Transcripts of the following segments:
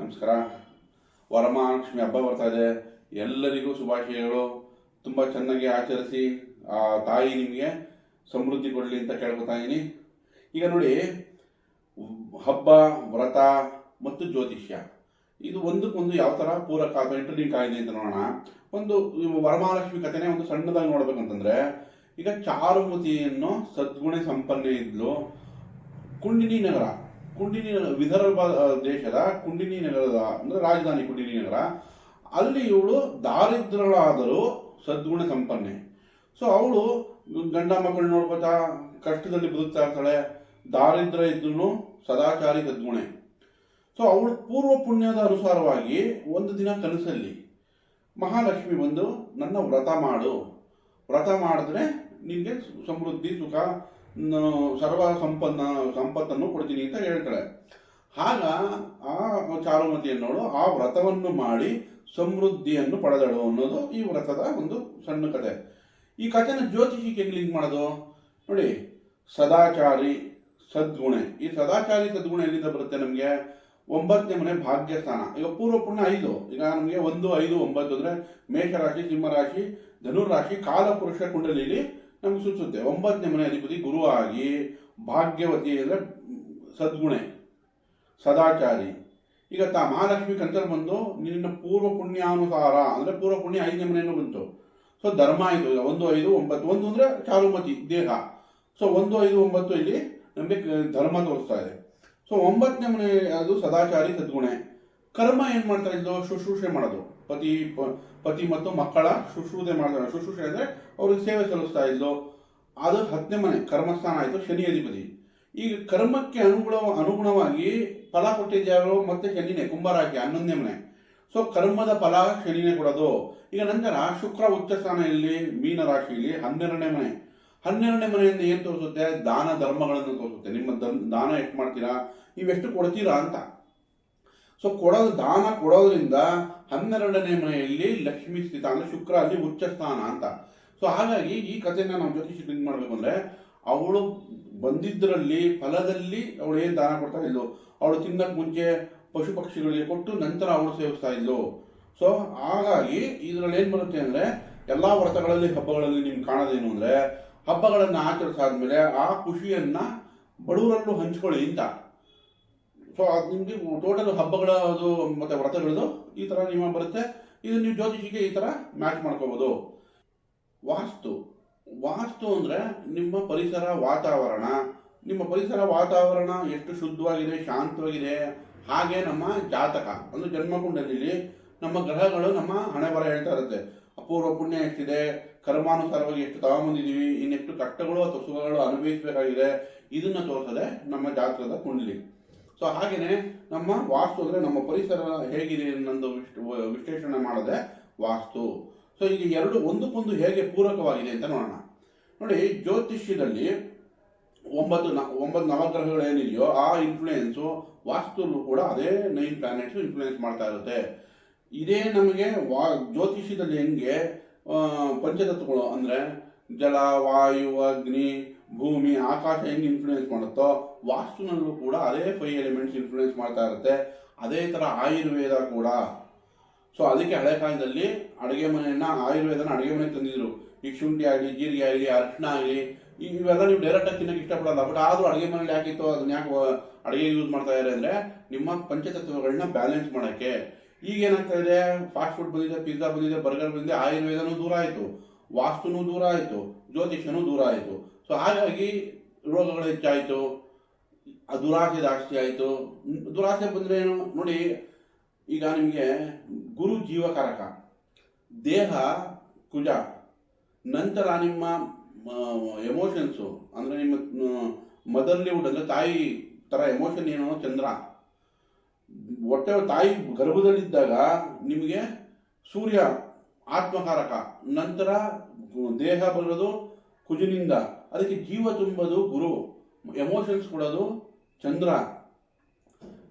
ನಮಸ್ಕಾರ. ವರಮಹಾಲಕ್ಷ್ಮಿ ಹಬ್ಬ ಬರ್ತಾ ಇದೆ. ಎಲ್ಲರಿಗೂ ಶುಭಾಶಯಗಳು. ತುಂಬ ಚೆನ್ನಾಗಿ ಆಚರಿಸಿ, ಆ ತಾಯಿ ನಿಮಗೆ ಸಮೃದ್ಧಿ ಕೊಡಲಿ ಅಂತ ಕೇಳ್ಕೊತಾ ಇದ್ದೀನಿ ಈಗ ನೋಡಿ, ಹಬ್ಬ, ವ್ರತ ಮತ್ತು ಜ್ಯೋತಿಷ್ಯ. ಇದು ಒಂದಕ್ಕೊಂದು ಯಾವ ಥರ ಪೂರಕ ಅಥವಾ ಇಂಟರ್ಲಿಂಕ್ ಆಗಿದೆ ಅಂತ ನೋಡೋಣ. ಒಂದು ವರಮಹಾಲಕ್ಷ್ಮಿ ಕಥೆನೇ ಒಂದು ಸಣ್ಣದಾಗಿ ನೋಡ್ಬೇಕಂತಂದ್ರೆ ಈಗ ಚಾರುಮತಿಯನ್ನು ಸದ್ಗುಣ ಸಂಪನ್ನ ಇದ್ಲು ಕುಂಡಿನಿ ನಗರ. ಕುಂಡಿನಿ ವಿದರ್ಭ ದೇಶದ ಕುಂಡಿನಿ ನಗರದ, ಅಂದ್ರೆ ರಾಜಧಾನಿ ಕುಂಡಿನಿ ನಗರ, ಅಲ್ಲಿ ಇವಳು ದಾರಿದ್ರಳಾದರೂ ಸದ್ಗುಣ ಸಂಪನ್ನೆ. ಸೊ ಅವಳು ಗಂಡ ಮಕ್ಕಳು ನೋಡ್ಕೋತಾ, ಕಷ್ಟದಲ್ಲಿ ಬದುಕ್ತಾ ಇರ್ತಾಳೆ ದಾರಿದ್ರ್ಯ ಇದ್ರೂ ಸದಾಚಾರಿ ಸದ್ಗುಣೆ. ಸೊ ಅವಳು ಪೂರ್ವ ಪುಣ್ಯದ ಅನುಸಾರವಾಗಿ ಒಂದು ದಿನ ಕನಸಲ್ಲಿ ಮಹಾಲಕ್ಷ್ಮಿ ಬಂದು, ನನ್ನ ವ್ರತ ಮಾಡು. ವ್ರತ ಮಾಡಿದ್ರೆ ನಿನಗೆ ಸಮೃದ್ಧಿ, ಸುಖ ನ- ಸರ್ವ ಸಂಪನ್ನ, ಸಂಪತ್ತನ್ನು ಕೊಡ್ತೀನಿ ಅಂತ ಹೇಳ್ತಾಳೆ. ಆಗ ಆ ಚಾರುಮತಿ ಅನ್ನೋಳು ಆ ವ್ರತವನ್ನು ಮಾಡಿ ಸಮೃದ್ಧಿಯನ್ನು ಪಡೆದಳು ಅನ್ನೋದು ಈ ವ್ರತದ ಒಂದು ಸಣ್ಣ ಕಥೆ ಈ ಕಥೆನ ಜ್ಯೋತಿಷಿಗೆ ಲಿಂಕ್ ಮಾಡೋದು? ನೋಡಿ, ಸದಾಚಾರಿ ಸದ್ಗುಣೆ. ಈ ಸದಾಚಾರಿ ಸದ್ಗುಣ ಎಲ್ಲಿಂದ ಬರುತ್ತೆ ನಮಗೆ? ಒಂಬತ್ತನೇ ಮನೆ ಭಾಗ್ಯ ಸ್ಥಾನ ಈಗ ಪೂರ್ವ ಪುಣ್ಯ ಐದು. ಈಗ ನಮಗೆ ಒಂದು, ಐದು, ಒಂಬತ್ತು ಅಂದರೆ ಮೇಷರಾಶಿ, ಸಿಂಹರಾಶಿ ಧನುರಾಶಿ ಕಾಲಪುರುಷ, ಕುಂಡಲಿಲಿ ನಮ್ಗೆ ಸೂಚಿಸುತ್ತೆ ಒಂಬತ್ತನೇ ಮನೆ ಅಧಿಪತಿ ಗುರು ಆಗಿ ಭಾಗ್ಯವತಿ ಅಂದರೆ ಸದ್ಗುಣೆ, ಸದಾಚಾರಿ. ಈಗ ತಾ ಮಹಾಲಕ್ಷ್ಮಿ ಕಂತಲ್ಲಿ ಬಂದು ನಿನ್ನ ಪೂರ್ವ ಪುಣ್ಯಾನುಸಾರ ಅಂದರೆ ಪೂರ್ವ ಪುಣ್ಯ ಐದನೇ ಮನೆಯನ್ನು ಬಂತು. ಸೊ ಧರ್ಮ ಈಗ ಒಂದು, ಐದು, ಒಂಬತ್ತು. ಒಂದು ಅಂದರೆ ಚಾರುಮತಿ, ದೇಹ. ಸೊ ಒಂದು, ಐದು, ಒಂಬತ್ತು ಇಲ್ಲಿ ನಮಗೆ ಧರ್ಮ ತೋರಿಸ್ತಾ ಇದೆ. ಸೊ ಒಂಬತ್ತನೇ ಮನೆ ಅದು ಸದಾಚಾರಿ, ಸದ್ಗುಣೆ. ಕರ್ಮ ಏನು ಮಾಡ್ತಾ ಇದ್ದು ಶುಶ್ರೂಷೆ ಮಾಡೋದು. ಪತಿ ಪತಿ ಮತ್ತು ಮಕ್ಕಳ ಶುಶ್ರೂಷೆ ಮಾಡ್ತಾರೆ ಶುಶ್ರೂಷೆ ಅಂದರೆ ಅವ್ರಿಗೆ ಸೇವೆ ಸಲ್ಲಿಸ್ತಾ ಇದ್ಲು. ಅದು ಹತ್ತನೇ ಮನೆ, ಕರ್ಮಸ್ಥಾನ ಆಯಿತು, ಶನಿ ಅಧಿಪತಿ. ಈಗ ಕರ್ಮಕ್ಕೆ ಅನುಗುಣ ಅನುಗುಣವಾಗಿ ಫಲ ಕೊಟ್ಟಿದ್ಯಾರು ಮತ್ತೆ ಶನಿನೇ, ಕುಂಭರಾಶಿ, ಹನ್ನೊಂದನೇ ಮನೆ. ಸೊ ಕರ್ಮದ ಫಲ ಶನಿನೇ ಕೊಡೋದು. ಈಗ ನಂತರ ಶುಕ್ರ ಉಚ್ಚ ಸ್ಥಾನ ಇಲ್ಲಿ ಮೀನ ರಾಶಿಯಲ್ಲಿ, ಹನ್ನೆರಡನೇ ಮನೆ. ಹನ್ನೆರಡನೇ ಮನೆಯಿಂದ ಏನು ತೋರಿಸುತ್ತೆ? ದಾನ ಧರ್ಮಗಳನ್ನು ತೋರಿಸುತ್ತೆ. ನಿಮ್ಮ ದಾನ ಎಷ್ಟು ಮಾಡ್ತೀರಾ? ನೀವೆಷ್ಟು ಕೊಡ್ತೀರಾ ಅಂತ. ಸೊ ಕೊಡೋದು ದಾನ ಕೊಡೋದ್ರಿಂದ ಹನ್ನೆರಡನೇ ಮನೆಯಲ್ಲಿ ಲಕ್ಷ್ಮಿ ಸ್ಥಿತ, ಅಂದ್ರೆ ಶುಕ್ರ ಅಲ್ಲಿ ಉಚ್ಚ ಸ್ಥಾನ ಅಂತ. ಸೊ ಹಾಗಾಗಿ ಈ ಕಥೆನ ನಾವು ಜ್ಯೋತಿಷಿ ಮಾಡಬೇಕು ಅಂದ್ರೆ ಅವಳು ಬಂದಿದ್ದರಲ್ಲಿ ಫಲದಲ್ಲಿ ಅವಳು ಏನು ದಾನ ಕೊಡ್ತಾ ಇದ್ಲು? ಅವಳು ತಿನ್ನಕ್ಕೆ ಮುಂಚೆ ಪಶು ಪಕ್ಷಿಗಳಿಗೆ ಕೊಟ್ಟು ನಂತರ ಅವಳು ಸೇವಿಸ್ತಾ ಇದ್ಲು. ಸೊ ಹಾಗಾಗಿ ಇದರಲ್ಲಿ ಏನು ಬರುತ್ತೆ ಅಂದ್ರೆ ಎಲ್ಲಾ ವ್ರತಗಳಲ್ಲಿ ಹಬ್ಬಗಳಲ್ಲಿ ನಿಮ್ಗೆ ಕಾಣೋದೇನು ಅಂದ್ರೆ ಹಬ್ಬಗಳನ್ನ ಆಚರಿಸಾದ್ಮೇಲೆ ಆ ಖುಷಿಯನ್ನ ಬಡವರಲ್ಲೂ ಹಂಚ್ಕೊಳ್ಳಿ ಅಂತ. ಸೊ ಅದು ನಿಮಗೆ ಟೋಟಲ್ ಹಬ್ಬಗಳ ಅದು ಮತ್ತೆ ವ್ರತಗಳದು ಈ ತರ ನಿಯಮ ಬರುತ್ತೆ. ಇದು ನೀವು ಜ್ಯೋತಿಷಿಗೆ ಈ ತರ ಮ್ಯಾಚ್ ಮಾಡ್ಕೋಬೋದು. ವಾಸ್ತು. ವಾಸ್ತು ಅಂದ್ರೆ ನಿಮ್ಮ ಪರಿಸರ ವಾತಾವರಣ. ನಿಮ್ಮ ಪರಿಸರ ವಾತಾವರಣ ಎಷ್ಟು ಶುದ್ಧವಾಗಿದೆ, ಶಾಂತವಾಗಿದೆ. ಹಾಗೆ ನಮ್ಮ ಜಾತಕ. ಅಂದ್ರೆ ಜನ್ಮಕುಂಡಲಿಲಿ ನಮ್ಮ ಗ್ರಹಗಳು ನಮ್ಮ ಹಣೆ ಬರ ಹೇಳ್ತಾ ಇರುತ್ತೆ. ಅಪೂರ್ವ ಪುಣ್ಯ ಎಷ್ಟಿದೆ, ಕರ್ಮಾನುಸಾರವಾಗಿ ಎಷ್ಟು ತಗೊಂಬಂದಿದ್ದೀವಿ ಇನ್ನೆಷ್ಟು ಕಷ್ಟಗಳು ಅಥವಾ ಸುಖಗಳು ಅನುಭವಿಸಬೇಕಾಗಿದೆ, ಇದನ್ನ ತೋರಿಸದೆ ನಮ್ಮ ಜಾತಕದ ಕುಂಡಲಿ. ಸೊ ಹಾಗೆಯೇ ನಮ್ಮ ವಾಸ್ತು ಅಂದ್ರೆ ನಮ್ಮ ಪರಿಸರ ಹೇಗಿದೆ ಅನ್ನೋದು ವಿಶ್- ವಿಶ್ಲೇಷಣೆ ಮಾಡದೆ ವಾಸ್ತು. ಸೊ ಈಗ ಎರಡು ಒಂದಕ್ಕೊಂದು ಹೇಗೆ ಪೂರಕವಾಗಿದೆ ಅಂತ ನೋಡೋಣ. ನೋಡಿ, ಜ್ಯೋತಿಷ್ಯದಲ್ಲಿ ಒಂಬತ್ತು ನ- ಒಂಬತ್ತು ನವಗ್ರಹಗಳು ಏನಿದೆಯೋ ಆ ಇನ್ಫ್ಲುಯೆನ್ಸು ವಾಸ್ತುಲು ಕೂಡ ಅದೇ ನೈನ್ ಪ್ಲಾನೆಟ್ಸ್ ಇನ್ಫ್ಲುಯೆನ್ಸ್ ಮಾಡ್ತಾ ಇರುತ್ತೆ. ಇದೇ ನಮಗೆ ವಾ ಜ್ಯೋತಿಷ್ಯದಲ್ಲಿ ಹೆಂಗೆ ಪಂಚತತ್ವಗಳು ಅಂದರೆ ಜಲ, ವಾಯು, ಅಗ್ನಿ ಭೂಮಿ, ಆಕಾಶ ಹೆಂಗೆ ಇನ್ಫ್ಲೂಯೆನ್ಸ್ ಮಾಡುತ್ತೋ, ವಾಸ್ತುನಲ್ಲೂ ಕೂಡ ಅದೇ ಫೈವ್ ಎಲಿಮೆಂಟ್ಸ್ ಇನ್ಫ್ಲೂಯೆನ್ಸ್ ಮಾಡ್ತಾ ಇರುತ್ತೆ. ಅದೇ ಥರ ಆಯುರ್ವೇದ ಕೂಡ. ಸೊ ಅದಕ್ಕೆ ಹಳೆ ಕಾಲದಲ್ಲಿ ಅಡುಗೆ ಮನೆಯನ್ನ ಆಯುರ್ವೇದನ ಅಡುಗೆ ಮನೆಗೆ ತಂದಿದ್ರು. ಈಗ ಶುಂಠಿ ಆಗಲಿ, ಜೀರಿಗೆ ಆಗಲಿ ಅರಿಶಿನ ಆಗಲಿ ಇವೆಲ್ಲ ನೀವು ಡೈರೆಕ್ಟಾಗಿ ತಿನ್ನಕ್ಕೆ ಇಷ್ಟಪಡಲ್ಲ. ಬಟ್ ಆದರೂ ಅಡುಗೆ ಮನೇಲಿ ಯಾಕಿತ್ತು, ಅದನ್ನ ಯಾಕೆ ಅಡುಗೆ ಯೂಸ್ ಮಾಡ್ತಾ ಇದ್ದಾರೆ ಅಂದರೆ, ನಿಮ್ಮ ಪಂಚತತ್ವಗಳನ್ನ ಬ್ಯಾಲೆನ್ಸ್ ಮಾಡೋಕ್ಕೆ. ಈಗ ಏನಾಗ್ತಾ ಇದೆ ಫಾಸ್ಟ್ ಫುಡ್ ಬಂದಿದೆ ಪಿಜ್ಜಾ ಬಂದಿದೆ ಬರ್ಗರ್ ಬಂದಿದೆ, ಆಯುರ್ವೇದನೂ ದೂರ ಆಯಿತು. ವಾಸ್ತುನೂ ದೂರ ಆಯಿತು. ಜ್ಯೋತಿಷ್ಯನೂ ದೂರ ಆಯಿತು. ಸೊ ಹಾಗಾಗಿ ರೋಗಗಳು ಹೆಚ್ಚಾಯಿತು, ದುರಾಸೆ ಜಾಸ್ತಿ ಆಯಿತು. ದುರಾಸೆ ಬಂದರೆ ಏನು? ನೋಡಿ, ಈಗ ನಿಮಗೆ ಗುರು ಜೀವಕಾರಕ, ದೇಹ ಕುಜ, ನಂತರ ನಿಮ್ಮ ಎಮೋಷನ್ಸು ಅಂದರೆ ನಿಮ್ಮ ಮದರ್ಲಿವುಡ್ ಅಂದರೆ ತಾಯಿ ಥರ ಎಮೋಷನ್ ಏನು? ಚಂದ್ರ. ಹೊಟ್ಟೆ, ತಾಯಿ ಗರ್ಭದಲ್ಲಿದ್ದಾಗ ನಿಮಗೆ ಸೂರ್ಯ ಆತ್ಮಕಾರಕ, ನಂತರ ದೇಹ ಬರೋದು ಕುಜನಿಂದ. ಅದಕ್ಕೆ ಜೀವ ತುಂಬೋದು ಗುರು. ಎಮೋಷನ್ಸ್ ಕೊಡೋದು ಚಂದ್ರ.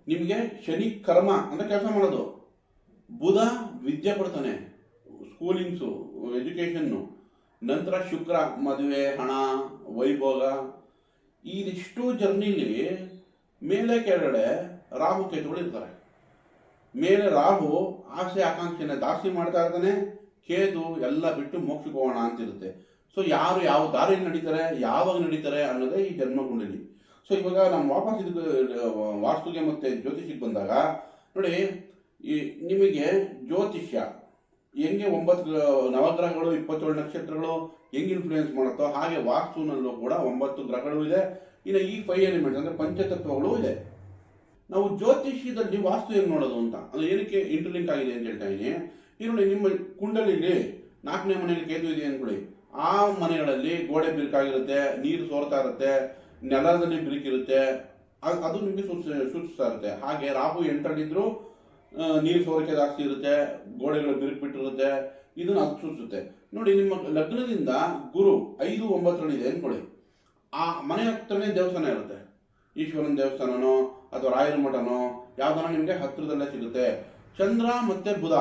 ನಿಮಗೆ ಶನಿ ಕರ್ಮ ಅಂತ ಕೆಲಸ ಮಾಡೋದು. ಬುಧ ವಿದ್ಯೆ ಕೊಡ್ತಾನೆ. ಸ್ಕೂಲಿಂಗ್ಸು ಎಜುಕೇಷನ್ನು ನಂತರ ಶುಕ್ರ, ಮದುವೆ, ಹಣ, ವೈಭೋಗ. ಇದಿಷ್ಟು ಜರ್ನಿಲಿ ಮೇಲೆ ಕೆಳಗಡೆ ರಾಹು ಇರ್ತಾರೆ. ಮೇಲೆ ರಾಹು ಆಸೆ, ಆಕಾಂಕ್ಷೆನ ಜಾಸ್ತಿ ಮಾಡ್ತಾ ಇರ್ತಾನೆ. ಕೇತು ಎಲ್ಲ ಬಿಟ್ಟು ಮೋಕ್ಷಕ್ಕೆ ಹೋಗೋಣ ಅಂತಿರುತ್ತೆ. ಸೊ ಯಾರು ಯಾವ ದಾರಿಯಲ್ಲಿ ನಡೀತಾರೆ, ಯಾವಾಗ ನಡೀತಾರೆ ಅನ್ನೋದೇ ಈ ಜನ್ಮ ಕುಂಡಲಿ ಸೊ ಇವಾಗ ನಾನು ವಾಪಸ್ ಇದು ವಾಸ್ತುಗೆ ಮತ್ತೆ ಜ್ಯೋತಿಷಿಗೆ ಬಂದಾಗ, ನೋಡಿ, ಈ ನಿಮಗೆ ಜ್ಯೋತಿಷ್ಯ ಹೆಂಗೆ ಒಂಬತ್ತು ನವಗ್ರಹಗಳು, ಇಪ್ಪತ್ತೇಳು ನಕ್ಷತ್ರಗಳು ಹೆಂಗೆ ಇನ್ಫ್ಲೂಯೆನ್ಸ್ ಮಾಡುತ್ತೋ ಹಾಗೆ ವಾಸ್ತುನಲ್ಲೂ ಕೂಡ ಒಂಬತ್ತು ಗ್ರಹಗಳು ಇದೆ. ಇನ್ನು ಈ ಫೈವ್ ಎಲಿಮೆಂಟ್ಸ್ ಅಂದರೆ ಪಂಚತತ್ವಗಳು ಇದೆ. ನಾವು ಜ್ಯೋತಿಷ್ಯದಲ್ಲಿ ವಾಸ್ತು ಹೆಂಗೆ ನೋಡೋದು ಅಂತ, ಅದು ಏನಕ್ಕೆ ಇಂಟರ್ಲಿಂಕ್ ಆಗಿದೆ ಅಂತ ಹೇಳ್ತಾ ಇದ್ದೀನಿ ನೋಡಿ ನಿಮ್ಮ ಕುಂಡಲಿಲಿ ನಾಲ್ಕನೇ ಮನೆಯಲ್ಲಿ ಕೇತು ಇದೆ ಅನ್ಕೊಳ್ಳಿ ಆ ಮನೆಗಳಲ್ಲಿ ಗೋಡೆ ಬಿರುಕಾಗಿರುತ್ತೆ, ನೀರು ಸೋರ್ತಾ ಇರುತ್ತೆ, ನೆಲದಲ್ಲಿ ಬಿರುಕಿರುತ್ತೆ ಅದು ನಿಮಗೆ ಸೂಚಿಸ್ತಾ ಇರುತ್ತೆ. ಹಾಗೆ ರಾಹು ಎಂಟಡಿದ್ರು ನೀರು ಸೋರಿಕೆ ಜಾಸ್ತಿ ಇರುತ್ತೆ, ಗೋಡೆಗಳು ಬಿರುಕು ಬಿಟ್ಟಿರುತ್ತೆ ಇದನ್ನ ಅದು ಸೂಚಿಸುತ್ತೆ. ನೋಡಿ, ನಿಮ್ಮ ಲಗ್ನದಿಂದ ಗುರು ಐದು ಒಂಬತ್ತರಲ್ಲಿದೆ ಅನ್ಕೊಳ್ಳಿ. ಆ ಮನೆ ಹತ್ರನೇ ದೇವಸ್ಥಾನ ಇರುತ್ತೆ. ಈಶ್ವರನ ದೇವಸ್ಥಾನನೋ, ಅಥವಾ ರಾಯರ ಮಠನೋ, ಯಾವ್ದಾನ ನಿಮಗೆ ಹತ್ತಿರದಲ್ಲೇ ಸಿಗುತ್ತೆ. ಚಂದ್ರ ಮತ್ತೆ ಬುಧ,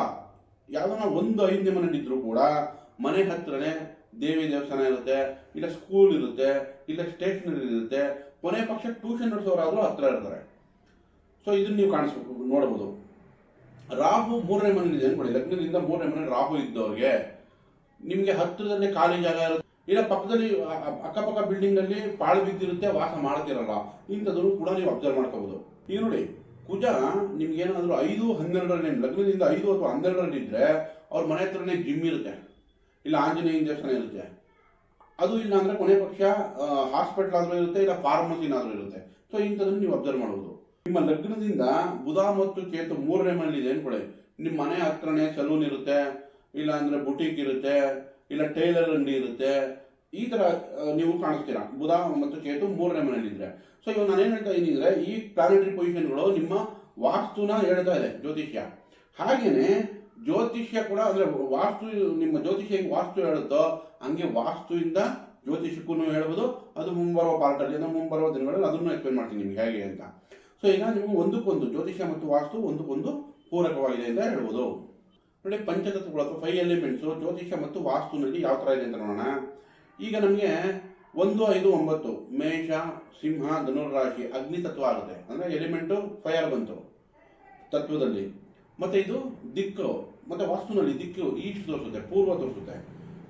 ಯಾವ್ದಾನ ಒಂದು ಐದನೇ ಮನೆ ಇದ್ರು ಕೂಡ ಮನೆ ಹತ್ರನೇ ದೇವಿ ದೇವಸ್ಥಾನ ಇರುತ್ತೆ, ಇಲ್ಲ ಸ್ಕೂಲ್ ಇರುತ್ತೆ, ಇಲ್ಲ ಸ್ಟೇಷನರಿ ಇರುತ್ತೆ, ಕೊನೆ ಪಕ್ಷ ಟ್ಯೂಷನ್ ನಡೆಸೋರಾದರೂ ಹತ್ರ ಇರ್ತಾರೆ. ಸೊ ಇದನ್ನ ನೀವು ಕಾಣಿಸ್ಬೇಕು ನೋಡ್ಬೋದು. ರಾಹು ಮೂರನೇ ಮನೇಲಿ ಅನ್ಕೊಳ್ಳಿ. ಲಗ್ನದಿಂದ ಮೂರನೇ ಮನೆ ರಾಹು ಇದ್ದವ್ರಿಗೆ, ನಿಮಗೆ ಹತ್ತಿರದಲ್ಲೇ ಖಾಲಿ ಜಾಗ ಇರುತ್ತೆ. ಇಲ್ಲ ಪಕ್ಕದಲ್ಲಿ ಅಕ್ಕಪಕ್ಕ ಬಿಲ್ಡಿಂಗ್ ಅಲ್ಲಿ ಪಾಳು ಬಿದ್ದಿರುತ್ತೆ, ವಾಸ ಮಾಡ್ತಿರಲ್ಲ ಇಂಥದನ್ನು ಕೂಡ ನೀವು ಅಬ್ಸರ್ವ್ ಮಾಡ್ಕೋಬಹುದು ಈಗ ನೋಡಿ, ಕುಜ ನಿಮ್ಗೆ ಏನಾದ್ರು ಐದು ಹನ್ನೆರಡರಲ್ಲಿ, ಲಗ್ನದಿಂದ ಐದು ಅಥವಾ ಹನ್ನೆರಡರಲ್ಲಿ ಇದ್ದರೆ ಅವ್ರ ಮನೆ ಹತ್ರನೇ ಜಿಮ್ ಇರುತ್ತೆ. ಇಲ್ಲ ಆಂಜನೇಯ ದೇವಸ್ಥಾನ ಇರುತ್ತೆ. ಅದು ಇಲ್ಲ ಅಂದ್ರೆ ಕೊನೆ ಪಕ್ಷ ಹಾಸ್ಪಿಟಲ್ ಆದ್ರೂ ಇರುತ್ತೆ, ಇಲ್ಲ ಫಾರ್ಮಸಿನಾದ್ರೂ ಇರುತ್ತೆ. ಸೊ ಇಂಥದನ್ನು ನೀವು ಅಬ್ಸರ್ವ್ ಮಾಡಬಹುದು ನಿಮ್ಮ ಲಗ್ನದಿಂದ ಬುಧ ಮತ್ತು ಕೇತು ಮೂರನೇ ಮನೇಲಿ ಇದೆ ಅನ್ಕೊಳ್ಳಿ. ನಿಮ್ಮ ಮನೆ ಹತ್ರನೇ ಸಲೂನ್ ಇರುತ್ತೆ, ಇಲ್ಲ ಅಂದ್ರೆ ಬುಟೀಕ್ ಇರುತ್ತೆ, ಇಲ್ಲ ಟೈಲರ್ ಅಂಗಡಿ ಇರುತ್ತೆ. ಈ ಥರ ನೀವು ಕಾಣಿಸ್ತೀರಾ? ಬುಧ ಮತ್ತು ಕೇತು ಮೂರನೇ ಮನೇಲಿ ಇದ್ರೆ ಸೊ ಇವಾಗ ನಾನು ಏನು ಹೇಳ್ತಾ ಇದ್ದೀನಿ ಅಂದರೆ, ಈ ಪ್ಲಾನೆಟರಿ ಪೊಸಿಷನ್ಗಳು ನಿಮ್ಮ ವಾಸ್ತುನ ಹೇಳ್ತಾ ಇದೆ, ಜ್ಯೋತಿಷ್ಯ. ಹಾಗೇನೆ ಜ್ಯೋತಿಷ್ಯ ಕೂಡ ಅಂದ್ರೆ ವಾಸ್ತು, ನಿಮ್ಮ ಜ್ಯೋತಿಷ್ಯ ವಾಸ್ತು ಹೇಳುತ್ತೋ ಹಂಗೆ ವಾಸ್ತುವಿಂದ ಜ್ಯೋತಿಷಕ್ಕೂ ಹೇಳ್ಬೋದು, ಅದು ಮುಂಬರುವ ಪಾರ್ಟಲ್ಲಿ ಅಂದರೆ ಮುಂಬರುವ ದಿನಗಳಲ್ಲಿ ಅದನ್ನು ಎಕ್ಸ್ಪ್ಲೇನ್ ಮಾಡ್ತೀನಿ ನಿಮ್ಗೆ ಹೇಗೆ ಅಂತ. ಸೊ ಈಗ ನಿಮಗೆ ಒಂದಕ್ಕೊಂದು, ಜ್ಯೋತಿಷ್ಯ ಮತ್ತು ವಾಸ್ತು ಒಂದಕ್ಕೊಂದು ಪೂರಕವಾಗಿದೆ ಅಂತ ಹೇಳ್ಬೋದು. ನೋಡಿ ಪಂಚತತ್ವಗಳು ಅಥವಾ ಫೈವ್ ಎಲಿಮೆಂಟ್ಸು ಜ್ಯೋತಿಷ್ಯ ಮತ್ತು ವಾಸ್ತುನಲ್ಲಿ ಯಾವ ಥರ ಇದೆ ಅಂತ ನೋಡೋಣ. ಈಗ ನಮಗೆ ಒಂದು, ಐದು, ಒಂಬತ್ತು, ಮೇಷ, ಸಿಂಹ ಧನುರಾಶಿ ಅಗ್ನಿ ತತ್ವ ಆಗುತ್ತೆ. ಅಂದರೆ ಎಲಿಮೆಂಟು ಫೈರ್ ಬಂತು ತತ್ವದಲ್ಲಿ. ಮತ್ತೆ ಇದು ದಿಕ್ಕು. ಮತ್ತೆ ವಸ್ತುನಲ್ಲಿ ದಿಕ್ಕು ಈಸ್ಟ್ ತೋರಿಸುತ್ತೆ, ಪೂರ್ವ ತೋರಿಸುತ್ತೆ.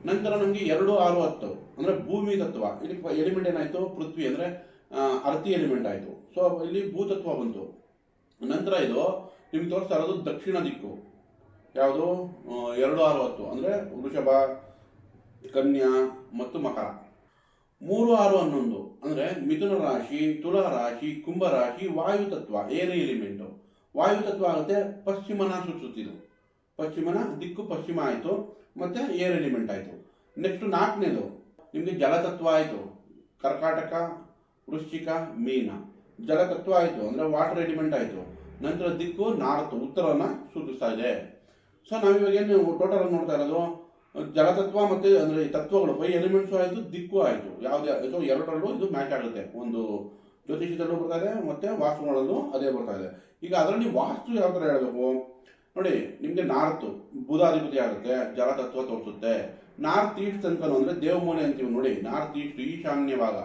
ನಂತರ ನಮಗೆ ಎರಡು ಆರು ಹತ್ತು, ಅಂದ್ರೆ ಭೂಮಿ ತತ್ವ. ಇಲ್ಲಿ ಎಲಿಮೆಂಟ್ ಏನಾಯ್ತು? ಪೃಥ್ವಿ ಅಂದ್ರೆ ಅರ್ತಿ ಎಲಿಮೆಂಟ್ ಆಯ್ತು. ಸೊ ಇಲ್ಲಿ ಭೂತತ್ವ ಬಂತು. ನಂತರ ಇದು ನಿಮ್ಗೆ ತೋರಿಸ್ತಾ ಇರೋದು ದಕ್ಷಿಣ ದಿಕ್ಕು. ಯಾವುದು? ಎರಡು ಆರು ಹತ್ತು, ಅಂದ್ರೆ ವೃಷಭ, ಕನ್ಯಾ ಮತ್ತು ಮಕರ. ಮೂರು ಆರು ಹನ್ನೊಂದು, ಅಂದ್ರೆ ಮಿಥುನ ರಾಶಿ ತುಲಾ ರಾಶಿ, ಕುಂಭ ರಾಶಿ, ವಾಯು ತತ್ವ, ಏರ್ ಎಲಿಮೆಂಟು. ವಾಯು ತತ್ವ ಆಗುತ್ತೆ ಪಶ್ಚಿಮನ ಸೂಚಿಸುತ್ತಿದ್ದು ಪಶ್ಚಿಮನ ದಿಕ್ಕು ಪಶ್ಚಿಮ ಆಯಿತು, ಮತ್ತೆ ಏರ್ ಎಲಿಮೆಂಟ್ ಆಯಿತು. ನೆಕ್ಸ್ಟ್ ನಾಲ್ಕನೇದು, ನಿಮಗೆ ಜಲತತ್ವ ಆಯಿತು. ಕರ್ಕಾಟಕ, ವೃಶ್ಚಿಕ, ಮೀನ. ಜಲತತ್ವ ಆಯಿತು, ಅಂದರೆ ವಾಟರ್ ಎಲಿಮೆಂಟ್ ಆಯಿತು. ನಂತರ ದಿಕ್ಕು ನಾರ್ತ್ ಉತ್ತರವನ್ನು ಸೂಚಿಸ್ತಾ ಇದೆ. ಸೊ ನಾವಿವಾಗ ಏನು ಟೋಟಲ್ ನೋಡ್ತಾ ಇರೋದು, ಜಲತತ್ವ ಮತ್ತು ಅಂದರೆ ತತ್ವಗಳು ಫೈ ಎಲಿಮೆಂಟ್ಸ್ ಆಯಿತು, ದಿಕ್ಕು ಆಯಿತು. ಯಾವುದೇ ಸೊ ಎರಡರಲ್ಲೂ ಇದು ಮ್ಯಾಚ್ ಆಗುತ್ತೆ. ಒಂದು ಜ್ಯೋತಿಷ್ಯದಲ್ಲೂ ಬರ್ತಾ ಇದೆ, ಮತ್ತು ವಾಸ್ತುಗಳಲ್ಲೂ ಅದೇ ಬರ್ತಾ ಇದೆ. ಈಗ ಅದರಲ್ಲಿ ವಾಸ್ತು ಯಾವ ಥರ ಹೇಳಬೇಕು? ನೋಡಿ, ನಿಮಗೆ ನಾರ್ತ್ ಬುಧಾಧಿಪತಿ ಆಗುತ್ತೆ, ಜಲತತ್ವ ತೋರಿಸುತ್ತೆ. ನಾರ್ತ್ ಈಸ್ಟ್ ತನಕನು ಅಂದ್ರೆ ದೇವಮೂಲೆ ಅಂತೀವಿ ನೋಡಿ, ನಾರ್ತ್ ಈಸ್ಟ್ ಈಶಾನ್ಯ ಭಾಗ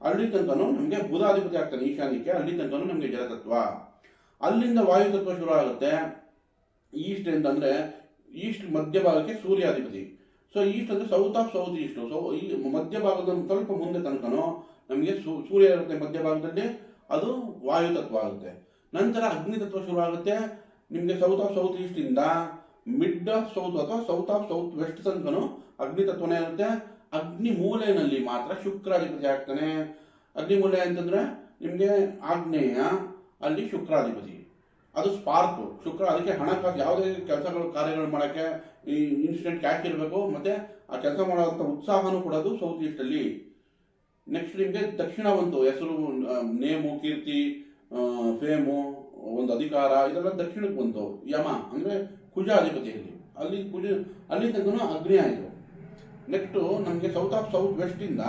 ಅಲ್ಲಿ ತನಕನು ನಮಗೆ ಬುಧಾಧಿಪತಿ ಆಗ್ತಾನೆ ಈಶಾನ್ಯಕ್ಕೆ ಅಲ್ಲಿ ತನಕನು ನಮಗೆ ಜಲತತ್ವ. ಅಲ್ಲಿಂದ ವಾಯುತತ್ವ ಶುರು ಆಗುತ್ತೆ. ಈಸ್ಟ್ ಅಂತಂದ್ರೆ ಈಸ್ಟ್ ಮಧ್ಯಭಾಗಕ್ಕೆ ಸೂರ್ಯಾಧಿಪತಿ. ಸೊ ಈಸ್ಟ್ ಅಂದ್ರೆ south of south east. So ಈ ಮಧ್ಯಭಾಗದ ಸ್ವಲ್ಪ ಮುಂದೆ ತನಕನು ನಮಗೆ ಸೂರ್ಯ ಇರುತ್ತೆ ಮಧ್ಯಭಾಗದಲ್ಲಿ ಅದು ವಾಯುತತ್ವ ಆಗುತ್ತೆ. ನಂತರ ಅಗ್ನಿ ತತ್ವ ಶುರು ಆಗುತ್ತೆ. ನಿಮಗೆ ಸೌತ್ ಆಫ್ ಸೌತ್ ಈಸ್ಟ್ ಇಂದ ಮಿಡ್ ಆಫ್ ಸೌತ್ ಅಥವಾ ಸೌತ್ ಆಫ್ ಸೌತ್ ವೆಸ್ಟ್ ತನಕನು ಅಗ್ನಿ ತತ್ವನೇ ಇರುತ್ತೆ. ಅಗ್ನಿ ಮೂಲೆಯಲ್ಲಿ ಮಾತ್ರ ಶುಕ್ರಾಧಿಪತಿ ಆಗ್ತಾನೆ. ಅಗ್ನಿ ಮೂಲೆ ಅಂತಂದ್ರೆ ನಿಮಗೆ ಆಗ್ನೇಯ, ಅಲ್ಲಿ ಶುಕ್ರಾಧಿಪತಿ. ಅದು ಸ್ಪಾರ್ಕ್. ಶುಕ್ರ ಅದಕ್ಕೆ ಹಣಕಾಸು ಯಾವುದೇ ಕೆಲಸಗಳು, ಕಾರ್ಯಗಳು ಮಾಡೋಕ್ಕೆ ಈ ಇನ್ಸ್ಟೆಂಟ್ ಕ್ಯಾಶ್ ಇರಬೇಕು. ಮತ್ತೆ ಆ ಕೆಲಸ ಮಾಡುವಂಥ ಉತ್ಸಾಹನೂ ಕೊಡೋದು ಸೌತ್ ಈಸ್ಟ್ ಅಲ್ಲಿ. ನೆಕ್ಸ್ಟ್ ನಿಮಗೆ ದಕ್ಷಿಣ ಬಂತು. ಹೆಸರು ನೇಮು, ಕೀರ್ತಿ ಫೇಮು. ಒಂದು ಅಧಿಕಾರ ಇದೆಲ್ಲ ದಕ್ಷಿಣಕ್ಕೆ ಬಂತು. ಯಮ, ಅಂದ್ರೆ ಕುಜ ಅಧಿಪತಿಯಲ್ಲಿ ಅಲ್ಲಿ ಕುಜ ಅಲ್ಲಿ ತನಕನು ಅಗ್ನಿ ಆಯಿತು. ನೆಕ್ಸ್ಟು ನಮಗೆ ಸೌತ್ ಆಫ್ ಸೌತ್ ವೆಸ್ಟಿಂದ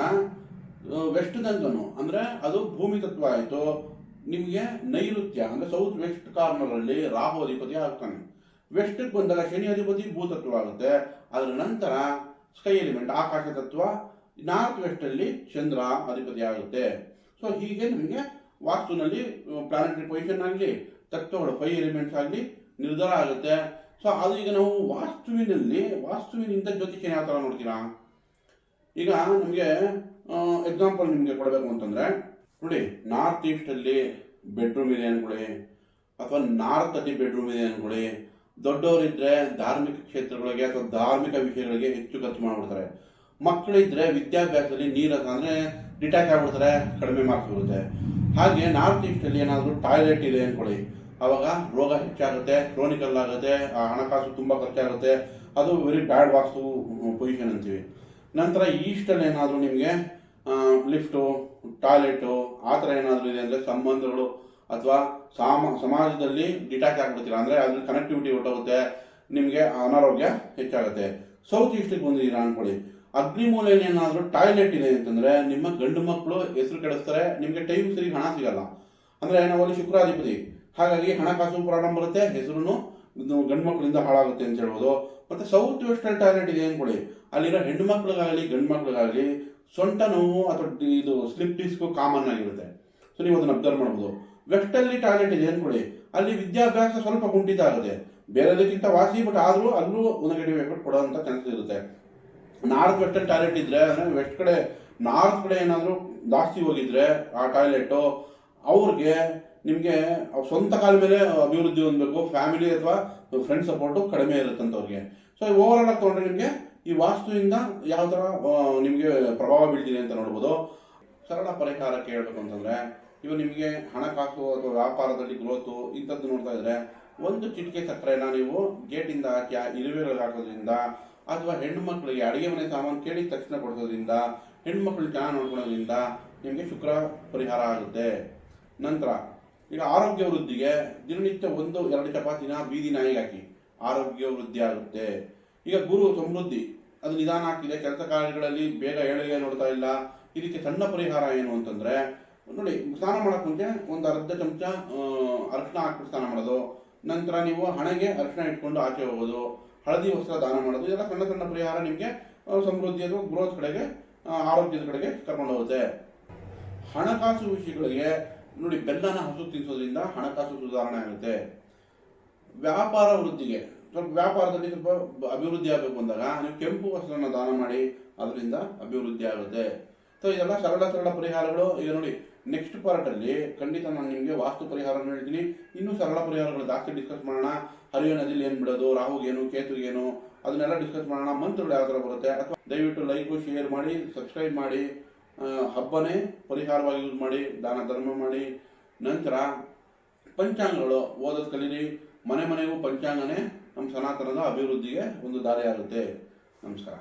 ವೆಸ್ಟ್ ತನಕನು ಅಂದ್ರೆ ಅದು ಭೂಮಿ ತತ್ವ ಆಯಿತು. ನಿಮಗೆ ನೈಋತ್ಯ, ಅಂದ್ರೆ ಸೌತ್ ವೆಸ್ಟ್ ಕಾರ್ನರ್ ಅಲ್ಲಿ ರಾಹು ಅಧಿಪತಿ ಆಗ್ತಾನೆ. ವೆಸ್ಟ್ಗೆ ಬಂದಾಗ ಶನಿ ಅಧಿಪತಿ ಭೂತತ್ವ ಆಗುತ್ತೆ. ಅದರ ನಂತರ ಸ್ಕೈ ಎಲಿಮೆಂಟ್ ಆಕಾಶ ತತ್ವ ನಾರ್ತ್ ವೆಸ್ಟಲ್ಲಿ ಚಂದ್ರ ಅಧಿಪತಿ ಆಗುತ್ತೆ. ಸೊ ಹೀಗೆ ನಿಮಗೆ ವಾಸ್ತುನಲ್ಲಿ ಪ್ಲಾನೆಟರಿ ಪೊಸಿಷನ್ ಆಗಲಿ, ತತ್ವಗಳು ಫೈವ್ ಎಲಿಮೆಂಟ್ಸ್ ಆಗಲಿ ನಿರ್ಧಾರ ಆಗುತ್ತೆ. ಸೊ ಅದು ಈಗ ನಾವು ವಾಸ್ತುವಿನಲ್ಲಿ, ವಾಸ್ತುವಿನಿಂದ ಜ್ಯೋತಿಷ್ಯ ಯಾವ ಥರ ನೋಡ್ತೀರಾ? ಈಗ ನಮಗೆ ಎಕ್ಸಾಂಪಲ್ ನಿಮಗೆ ಕೊಡಬೇಕು ಅಂತಂದರೆ, ನೋಡಿ ನಾರ್ತ್ ಈಸ್ಟಲ್ಲಿ ಬೆಡ್ರೂಮ್ ಇದೆ ಅಂದ್ಕೊಳ್ಳಿ ಅಥವಾ ನಾರ್ತಲ್ಲಿ ಬೆಡ್ರೂಮ್ ಇದೆ ಅಂದ್ಕೊಳ್ಳಿ ದೊಡ್ಡವರಿದ್ದರೆ ಧಾರ್ಮಿಕ ಕ್ಷೇತ್ರಗಳಿಗೆ ಅಥವಾ ಧಾರ್ಮಿಕ ವಿಷಯಗಳಿಗೆ ಹೆಚ್ಚು ಖರ್ಚು ಮಾಡಿಬಿಡ್ತಾರೆ. ಮಕ್ಕಳಿದ್ದರೆ ವಿದ್ಯಾಭ್ಯಾಸದಲ್ಲಿ ನೀರು ಅಂದರೆ ಡಿಟ್ಯಾಚ್ ಆಗಿಬಿಡ್ತಾರೆ, ಕಡಿಮೆ ಮಾರ್ಕ್ಸ್ ಬರುತ್ತೆ ಹಾಗೆ ನಾರ್ತ್ ಈಸ್ಟಲ್ಲಿ ಏನಾದರೂ ಟಾಯ್ಲೆಟ್ ಇದೆ ಅಂದ್ಕೊಳ್ಳಿ ಅವಾಗ ರೋಗ ಹೆಚ್ಚಾಗುತ್ತೆ ಕ್ರೋನಿಕಲ್ ಆಗುತ್ತೆ ಆ ಹಣಕಾಸು ತುಂಬ ಖರ್ಚಾಗುತ್ತೆ. ಅದು ವೆರಿ ಬ್ಯಾಡ್ ವಾಸ್ತು ಪೊಸಿಷನ್ ಅಂತೀವಿ. ನಂತರ ಈಸ್ಟಲ್ಲಿ ಏನಾದರೂ ನಿಮಗೆ ಲಿಫ್ಟು, ಟಾಯ್ಲೆಟು, ಆ ಥರ ಏನಾದರೂ ಇದೆ ಅಂದರೆ ಸಂಬಂಧಗಳು ಅಥವಾ ಸಾಮ, ಸಮಾಜದಲ್ಲಿ ಡಿಟ್ಯಾಚ್ ಆಗ್ಬಿಡ್ತೀರಾ ಅಂದರೆ ಅದ್ರಲ್ಲಿ ಕನೆಕ್ಟಿವಿಟಿ ಹೊಟ್ಟೋಗುತ್ತೆ ನಿಮಗೆ ಅನಾರೋಗ್ಯ ಹೆಚ್ಚಾಗುತ್ತೆ. ಸೌತ್ ಈಸ್ಟಿಗೆ ಬಂದಿದ್ದೀರಾ ಅಂದ್ಕೊಳ್ಳಿ ಅಗ್ನಿಮೂಲೆಯಲ್ಲಿ ಏನಾದರೂ ಟಾಯ್ಲೆಟ್ ಇದೆ ಅಂತಂದರೆ ನಿಮ್ಮ ಗಂಡು ಮಕ್ಕಳು ಹೆಸರು ಕೆಡಿಸ್ತಾರೆ, ನಿಮಗೆ ಟೈಮ್ ಸರಿ ಹಣ ಸಿಗಲ್ಲ. ಅಂದರೆ ನಾವಲ್ಲಿ ಶುಕ್ರಾಧಿಪತಿ. ಹಾಗಾಗಿ ಹಣಕಾಸು ಪ್ರಾಬ್ಲಮ್ ಬರುತ್ತೆ ಹೆಸರು ಗಂಡು ಮಕ್ಕಳಿಂದ ಹಾಳಾಗುತ್ತೆ ಅಂತ ಹೇಳ್ಬೋದು. ಮತ್ತು ಸೌತ್ ವೆಸ್ಟರ್ನ್ ಟಾಯ್ಲೆಟ್ ಇದೆ ಅಂದ್ಕೊಳ್ಳಿ ಅಲ್ಲಿರೋ ಹೆಣ್ಣು ಮಕ್ಳಿಗಾಗಲಿ, ಗಂಡು ಮಕ್ಳಿಗಾಗಲಿ, ಸೊಂಟ ನೋವು ಅಥವಾ ಇದು ಸ್ಲಿಪ್ ಡಿಸ್ಕು ಕಾಮನ್ ಆಗಿರುತ್ತೆ. ಸೊ ನೀವು ಅದನ್ನು ಅಬ್ಸರ್ವ್ ಮಾಡ್ಬೋದು. ವೆಸ್ಟಲ್ಲಿ ಟಾಯ್ಲೆಟ್ ಇದೆ ಅಂದ್ಕೊಳ್ಳಿ ಅಲ್ಲಿ ವಿದ್ಯಾಭ್ಯಾಸ ಸ್ವಲ್ಪ ಕುಂಠಿತ ಆಗುತ್ತೆ ಬೇರೆದಕ್ಕಿಂತ ವಾಸಿ ಬಟ್ ಆದರೂ ಅಲ್ಲೂ ನೆಗೆಟಿವ್ ಎಫೆಕ್ಟ್ ಕೊಡೋವಂಥ ಚಾನ್ಸಸ್ ಇರುತ್ತೆ. ನಾರ್ತ್ ವೆಸ್ಟರ್ನ್ ಟಾಯ್ಲೆಟ್ ಇದ್ರೆ, ಅಂದರೆ ವೆಸ್ಟ್ ಕಡೆ, ನಾರ್ತ್ ಕಡೆ ಏನಾದರೂ ಜಾಸ್ತಿ ಹೋಗಿದ್ರೆ, ಆ ಟಾಯ್ಲೆಟು, ಅವ್ರಿಗೆ ನಿಮಗೆ ಸ್ವಂತ ಕಾಲ ಮೇಲೆ ಅಭಿವೃದ್ಧಿ ಹೊಂದಬೇಕು, ಫ್ಯಾಮಿಲಿ ಅಥವಾ ಫ್ರೆಂಡ್ ಸಪೋರ್ಟು ಕಡಿಮೆ ಇರುತ್ತಂತವ್ರಿಗೆ ಸೊ ಓವರ್ ಆಗಿ ತೊಗೊಂಡ್ರೆ ನಿಮಗೆ ಈ ವಾಸ್ತುವಿಂದ ಯಾವ ಥರ ನಿಮಗೆ ಪ್ರಭಾವ ಬೀಳ್ತಿದೆ ಅಂತ ನೋಡ್ಬೋದು. ಸರಳ ಪರಿಹಾರಕ್ಕೆ ಹೇಳ್ಬೇಕು ಅಂತಂದರೆ ಇವು ನಿಮಗೆ ಹಣಕಾಸು ಅಥವಾ ವ್ಯಾಪಾರದಲ್ಲಿ ಗ್ರೋತು ಇಂಥದ್ದು ನೋಡ್ತಾ ಇದ್ರೆ, ಒಂದು ಚಿಟಿಕೆ ಸಕ್ಕರೆನ ನೀವು ಗೇಟಿಂದ ಹಾಕಿ ಇರುವೆಗಳಿಗೆ ಹಾಕೋದ್ರಿಂದ ಅಥವಾ ಹೆಣ್ಣು ಮಕ್ಕಳಿಗೆ ಅಡುಗೆ ಮನೆ ಸಾಮಾನು ಕೇಳಿದ ತಕ್ಷಣ ಕೊಡಿಸೋದ್ರಿಂದ ಹೆಣ್ಮಕ್ಳು ಚೆನ್ನಾಗಿ ನೋಡ್ಕೊಳ್ಳೋದ್ರಿಂದ ನಿಮಗೆ ಶುಕ್ರ ಪರಿಹಾರ ಆಗುತ್ತೆ. ನಂತರ, ಈಗ ಆರೋಗ್ಯ ವೃದ್ಧಿಗೆ ದಿನನಿತ್ಯ ಒಂದು, ಎರಡು ಚಪಾತಿನ ಬೀದಿ ನಾಯಿಗೆ ಹಾಕಿ ಆರೋಗ್ಯ ವೃದ್ಧಿ ಆಗುತ್ತೆ. ಈಗ ಗುರು ಸಮೃದ್ಧಿ, ಅದು ನಿಧಾನ ಆಗ್ತಿದೆ, ಕೆಲಸ ಕಾರ್ಯಗಳಲ್ಲಿ ಬೇಗ ಏಳಿಗೆ ನೋಡ್ತಾ ಇಲ್ಲ. ಈ ರೀತಿ ಸಣ್ಣ ಪರಿಹಾರ ಏನು ಅಂತಂದ್ರೆ, ನೋಡಿ, ಸ್ನಾನ ಮಾಡಕ್ ಮುಂಚೆ ಒಂದು ಅರ್ಧ ಚಮಚ ಅರಿಶಿನ ಹಾಕ್ಬಿಟ್ಟು ಸ್ನಾನ ಮಾಡೋದು. ನಂತರ ನೀವು ಹಣೆಗೆ ಅರ್ಶಿಣ ಇಟ್ಕೊಂಡು ಆಚೆ ಹೋಗೋದು. ಹಳದಿ ವಸ್ತ್ರ ದಾನ ಮಾಡೋದು, ಇದೆಲ್ಲ ಸಣ್ಣ ಸಣ್ಣ ಪರಿಹಾರ ನಿಮಗೆ ಸಮೃದ್ಧಿ ಅಥವಾ ಗ್ರೋತ್ ಕಡೆಗೆ ಆರೋಗ್ಯದ ಕಡೆಗೆ ಕರ್ಕೊಂಡು ಹೋಗುತ್ತೆ. ಹಣಕಾಸು ವಿಷಯಗಳಿಗೆ, ನೋಡಿ, ಬೆಲ್ಲನ ಹಸು ತಿನ್ನಿಸೋದ್ರಿಂದ ಹಣಕಾಸು ಸುಧಾರಣೆ ಆಗುತ್ತೆ. ವ್ಯಾಪಾರ ವೃದ್ಧಿಗೆ, ಸ್ವಲ್ಪ ವ್ಯಾಪಾರದಲ್ಲಿ ಸ್ವಲ್ಪ ಅಭಿವೃದ್ಧಿ ಆಗಬೇಕು ಅಂದಾಗ, ನೀವು ಕೆಂಪು ವಸ್ತ್ರನ ದಾನ ಮಾಡಿ, ಅದರಿಂದ ಅಭಿವೃದ್ಧಿ ಆಗುತ್ತೆ. ಸೊ, ಇದೆಲ್ಲ ಸರಳ ಸರಳ ಪರಿಹಾರಗಳು. ಈಗ ನೋಡಿ ನೆಕ್ಸ್ಟ್ ಪಾರ್ಟಲ್ಲಿ ಖಂಡಿತ ನಾನು ನಿಮಗೆ ವಾಸ್ತು ಪರಿಹಾರ ಹೇಳ್ತೀನಿ. ಇನ್ನೂ ಸರಳ ಪರಿಹಾರಗಳು ಜಾಸ್ತಿ ಡಿಸ್ಕಸ್ ಮಾಡೋಣ. ಹರಿಯೋ ನದಿಲಿ ಏನು ಬಿಡೋದು, ರಾಹುಗೇನು, ಕೇತುಗೇನು, ಅದನ್ನೆಲ್ಲ ಡಿಸ್ಕಸ್ ಮಾಡೋಣ. ಮಂತ್ರಗಳು ಯಾವ ಥರ ಬರುತ್ತೆ? ಅಥವಾ ದಯವಿಟ್ಟು ಲೈಕು ಶೇರ್ ಮಾಡಿ ಸಬ್ಸ್ಕ್ರೈಬ್ ಮಾಡಿ ಹಬ್ಬನೇ ಪರಿಹಾರವಾಗಿ ಯೂಸ್ ಮಾಡಿ, ದಾನ ಧರ್ಮ ಮಾಡಿ. ನಂತರ ಪಂಚಾಂಗಗಳು ಓದೋದು ಕಲೀರಿ. ಮನೆ ಮನೆಗೂ ಪಂಚಾಂಗನೇ ನಮ್ಮ ಸನಾತನದ ಅಭಿವೃದ್ಧಿಗೆ ಒಂದು ದಾರಿಯಾಗುತ್ತೆ. ನಮಸ್ಕಾರ.